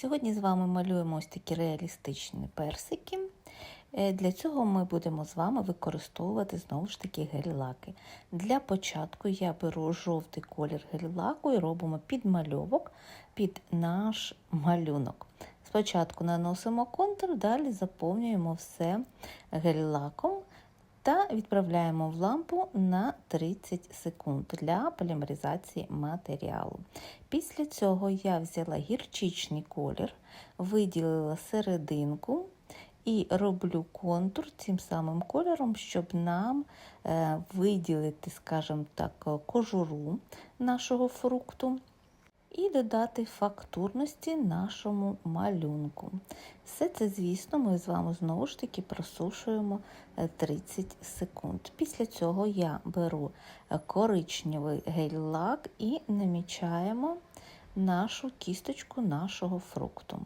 Сьогодні з вами малюємо ось такі реалістичні персики. Е, Для цього ми будемо з вами використовувати знову ж таки гель-лаки. Для початку я беру жовтий колір гель-лаку і робимо підмальовок під наш малюнок. Спочатку наносимо контур, далі заповнюємо все гель-лаком та відправляємо в лампу на 30 секунд для полімеризації матеріалу. Після цього я взяла гірчичний колір, виділила серединку і роблю контур цим самим кольором, щоб нам е, виділити, скажімо так, кожуру нашого фрукту. І додати фактурності нашому малюнку. Все це, звісно, ми з вами знову ж таки просушуємо 30 секунд. Після цього я беру коричневий гель-лак і намічаємо нашу кісточку нашого фрукту.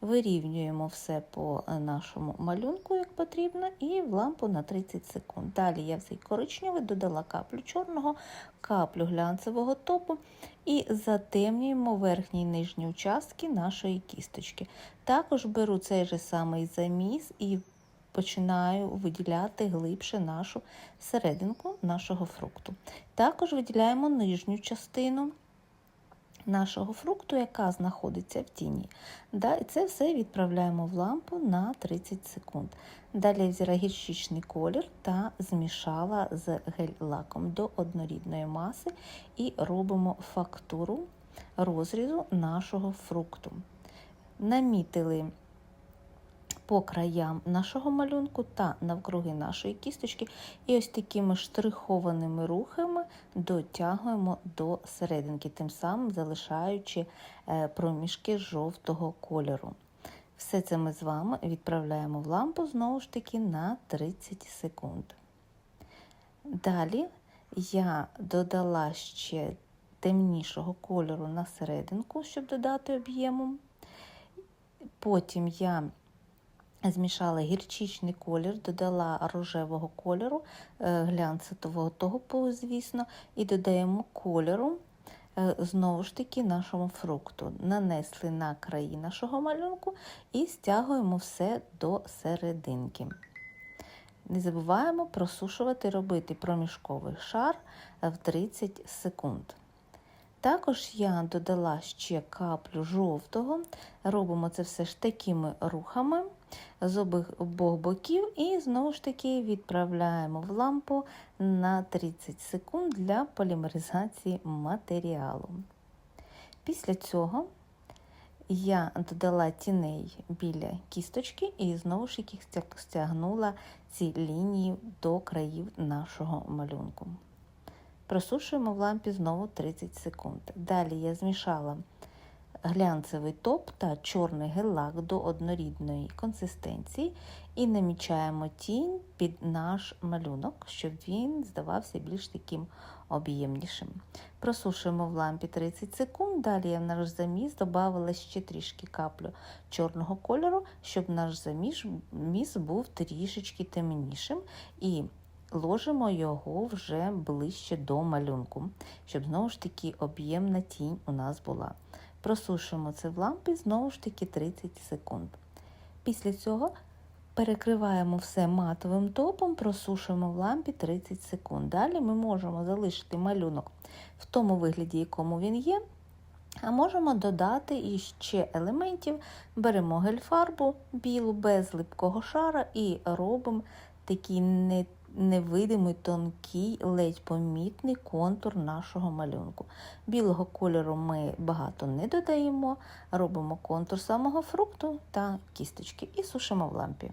Вирівнюємо все по нашому малюнку, як потрібно, і в лампу на 30 секунд. Далі я в цей коричневий додала каплю чорного, каплю глянцевого топу і затемнюємо верхні і нижні участки нашої кісточки. Також беру цей же самий заміс і починаю виділяти глибше нашу серединку нашого фрукту. Також виділяємо нижню частину нашого фрукту, яка знаходиться в тіні. І це все відправляємо в лампу на 30 секунд. Далі взяла гірчичний колір та змішала з гель-лаком до однорідної маси і робимо фактуру розрізу нашого фрукту. Намітили по краям нашого малюнку та навкруги нашої кісточки, і ось такими штрихованими рухами дотягуємо до серединки, тим самим залишаючи проміжки жовтого кольору. Все це ми з вами відправляємо в лампу знову ж таки на 30 секунд. Далі я додала ще темнішого кольору на серединку, щоб додати об'єму. Потім я Змішала гірчичний колір, додала рожевого кольору, глянцевого того, звісно, і додаємо кольору, знову ж таки, нашому фрукту. Нанесли на краї нашого малюнку і стягуємо все до серединки. Не забуваємо просушувати, робити проміжковий шар в 30 секунд. Також я додала ще каплю жовтого, робимо це все ж такими рухами з обох боків, і знову ж таки відправляємо в лампу на 30 секунд для полімеризації матеріалу. Після цього я додала тіней біля кісточки і знову ж таки стягнула ці лінії до країв нашого малюнку. Просушуємо в лампі знову 30 секунд. Далі я змішала глянцевий топ та чорний гель-лак до однорідної консистенції і намічаємо тінь під наш малюнок, щоб він здавався більш таким об'ємнішим. Просушуємо в лампі 30 секунд, далі я в наш заміс додавала ще трішки каплю чорного кольору, щоб наш заміс був трішечки темнішим. і ложимо його вже ближче до малюнку, щоб знову ж таки об'ємна тінь у нас була. Просушуємо це в лампі знову ж таки 30 секунд. Після цього перекриваємо все матовим топом, просушуємо в лампі 30 секунд. Далі ми можемо залишити малюнок в тому вигляді, якому він є. А можемо додати іще елементів, беремо гель-фарбу білу без липкого шара і робимо такий не невидимий тонкий, ледь помітний контур нашого малюнку. Білого кольору ми багато не додаємо, робимо контур самого фрукту та кісточки і сушимо в лампі.